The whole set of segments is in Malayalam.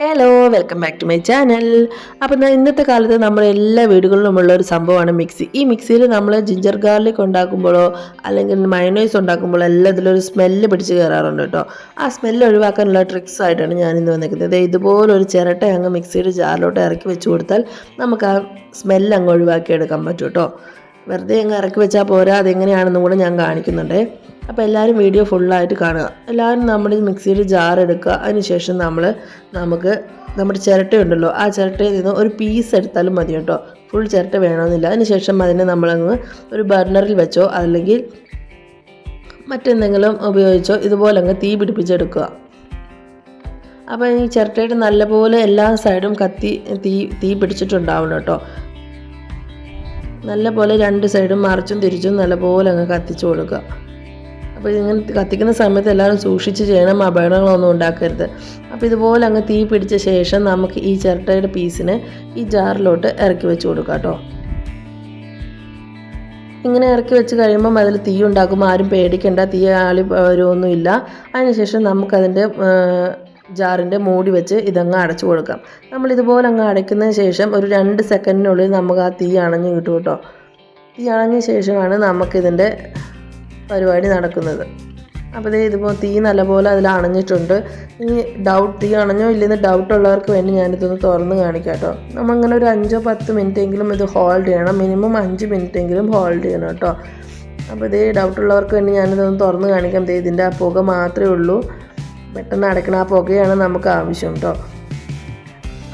Hello welcome back to my channel അപ്പം ഇന്നത്തെ കാലത്ത് നമ്മുടെ എല്ലാ വീടുകളിലും ഉള്ള ഒരു സംഭവമാണ് മിക്സി. ഈ മിക്സിയിൽ നമ്മൾ ജിഞ്ചർ ഗാർലിക് ഉണ്ടാക്കുമ്പോഴോ അല്ലെങ്കിൽ മയണൈസ് ഉണ്ടാക്കുമ്പോഴോ എല്ലാം ഇതിലൊരു സ്മെല്ല് പിടിച്ച് കയറാറുണ്ട് കേട്ടോ. ആ സ്മെല്ല് ഒഴിവാക്കാനുള്ള ട്രിക്സ് ആയിട്ടാണ് ഞാൻ ഇന്ന് വന്നിരിക്കുന്നത് ഇതുപോലൊരു ചിരട്ട അങ്ങ് മിക്സിയുടെ ജാറിലോട്ട് ഇറക്കി വെച്ച് കൊടുത്താൽ നമുക്ക് ആ സ്മെല്ല് അങ്ങ് ഒഴിവാക്കിയെടുക്കാൻ പറ്റും കേട്ടോ. വെറുതെ അങ്ങ് ഇറക്കി വെച്ചാൽ പോരാ അതെങ്ങനെയാണെന്നും കൂടെ ഞാൻ കാണിക്കുന്നുണ്ട്. അപ്പോൾ എല്ലാവരും വീഡിയോ ഫുള്ളായിട്ട് കാണുക. എല്ലാവരും നമ്മുടെ മിക്സിയുടെ ജാർ എടുക്കുക. അതിനുശേഷം നമ്മൾ നമുക്ക് നമ്മുടെ ചിരട്ടയുണ്ടല്ലോ ആ ചിരട്ടയിൽ നിന്ന് ഒരു പീസ് എടുത്താലും മതി കേട്ടോ. ഫുൾ ചിരട്ട വേണമെന്നില്ല. അതിനുശേഷം അതിനെ നമ്മളങ്ങ് ഒരു ബർണറിൽ വെച്ചോ അല്ലെങ്കിൽ മറ്റെന്തെങ്കിലും ഉപയോഗിച്ചോ ഇതുപോലെ അങ്ങ് തീ പിടിപ്പിച്ചെടുക്കുക. അപ്പോൾ ഈ ചിരട്ടയുടെ നല്ലപോലെ എല്ലാ സൈഡും കത്തി തീ തീ പിടിച്ചിട്ടുണ്ടാവണം കേട്ടോ. നല്ലപോലെ രണ്ട് സൈഡും മറിച്ചും തിരിച്ചും നല്ലപോലെ അങ്ങ് കത്തിച്ചു കൊടുക്കുക. അപ്പോൾ ഇതിങ്ങനെ കത്തിക്കുന്ന സമയത്ത് എല്ലാവരും സൂക്ഷിച്ച് ചെയ്യണം അപകടങ്ങളൊന്നും ഉണ്ടാക്കരുത്. അപ്പോൾ ഇതുപോലെ അങ്ങ് തീ പിടിച്ച ശേഷം നമുക്ക് ഈ ചിരട്ടയുടെ പീസിനെ ഈ ജാറിലോട്ട് ഇറക്കി വെച്ച് കൊടുക്കാം കേട്ടോ. ഇങ്ങനെ ഇറക്കി വെച്ച് കഴിയുമ്പം അതിൽ തീ ഉണ്ടാക്കുമ്പോൾ ആരും പേടിക്കേണ്ട തീ ആളി വരുമൊന്നുമില്ല അതിനുശേഷം നമുക്കതിന്റെ ജാറിന്റെ മൂടി വെച്ച് ഇതങ്ങ് അടച്ചു കൊടുക്കാം. നമ്മൾ ഇതുപോലെ അങ്ങ് അടയ്ക്കുന്നതിന് ശേഷം ഒരു രണ്ട് സെക്കൻഡിനുള്ളിൽ നമുക്ക് ആ തീ അണഞ്ഞു കിട്ടും കേട്ടോ. തീ അണഞ്ഞ ശേഷമാണ് നമുക്കിതിന്റെ പരിപാടി നടക്കുന്നത്. അപ്പോൾ ഇതുപോലെ തീ നല്ലപോലെ അതിൽ അണഞ്ഞിട്ടുണ്ട്. ഇനി ഡൗട്ട് തീ അണഞ്ഞോ ഇല്ലെന്ന് ഡൗട്ട് ഉള്ളവർക്ക് വേണ്ടി ഞാനിതൊന്ന് തുറന്ന് കാണിക്കാം കേട്ടോ നമ്മളിങ്ങനെ ഒരു അഞ്ചോ പത്ത് മിനിറ്റ് എങ്കിലും ഇത് ഹോൾഡ് ചെയ്യണം. മിനിമം അഞ്ച് മിനിറ്റ് എങ്കിലും ഹോൾഡ് ചെയ്യണം കേട്ടോ അപ്പോൾ ഇതേ ഡൗട്ട് ഉള്ളവർക്ക് വേണ്ടി ഞാനിതൊന്ന് തുറന്ന് കാണിക്കാം. ദേ ഇതിന്റെ ആ പുക മാത്രമേ ഉള്ളൂ. പെട്ടെന്ന് അടയ്ക്കണ ആ പുകയാണ് നമുക്ക് ആവശ്യം കേട്ടോ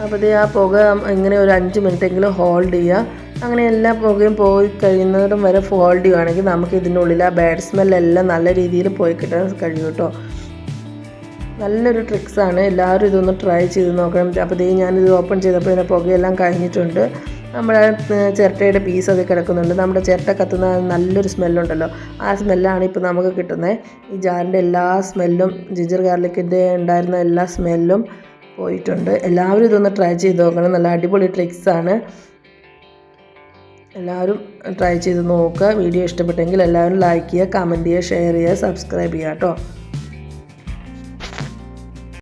അപ്പോൾ ഇതേ ആ പുക ഇങ്ങനെ ഒരു അഞ്ച് മിനിറ്റ് എങ്കിലും ഹോൾഡ് ചെയ്യുക അങ്ങനെ എല്ലാ പുകയും പോയി കഴിയുന്നതും വരെ ഹോൾഡ് ചെയ്യുകയാണെങ്കിൽ നമുക്ക് ഇതിന്റെ ഉള്ളിൽ ആ ബാഡ് സ്മെല്ലെല്ലാം നല്ല രീതിയിൽ പോയി കിട്ടാൻ കഴിയും കേട്ടോ. നല്ലൊരു ട്രിക്സാണ് എല്ലാവരും ഇതൊന്ന് ട്രൈ ചെയ്ത് നോക്കണം. അപ്പോൾ ഇത് ഞാനിത് ഓപ്പൺ ചെയ്തപ്പോൾ ഇതിന്റെ പുകയെല്ലാം കഴിഞ്ഞിട്ടുണ്ട്. നമ്മുടെ ചിരട്ടയുടെ പീസ് അത് കിടക്കുന്നുണ്ട്. നമ്മുടെ ചിരട്ട കത്തുന്ന നല്ലൊരു സ്മെല്ലുണ്ടല്ലോ ആ സ്മെല്ലാണ് ഇപ്പോൾ നമുക്ക് കിട്ടുന്നത് ഈ ജാറിന്റെ എല്ലാ സ്മെല്ലും ജിഞ്ചർ ഗാർലിക്കിന്റെ ഉണ്ടായിരുന്ന എല്ലാ സ്മെല്ലും പോയിട്ടുണ്ട്. എല്ലാവരും ഇതൊന്ന് ട്രൈ ചെയ്ത് നോക്കണം. നല്ല അടിപൊളി ട്രിക്സാണ് എല്ലാവരും ട്രൈ ചെയ്ത് നോക്കുക. വീഡിയോ ഇഷ്ടപ്പെട്ടെങ്കിൽ എല്ലാവരും ലൈക്ക് ചെയ്യുക കമന്റ് ചെയ്യുക ഷെയർ ചെയ്യുക സബ്സ്ക്രൈബ് ചെയ്യുക കേട്ടോ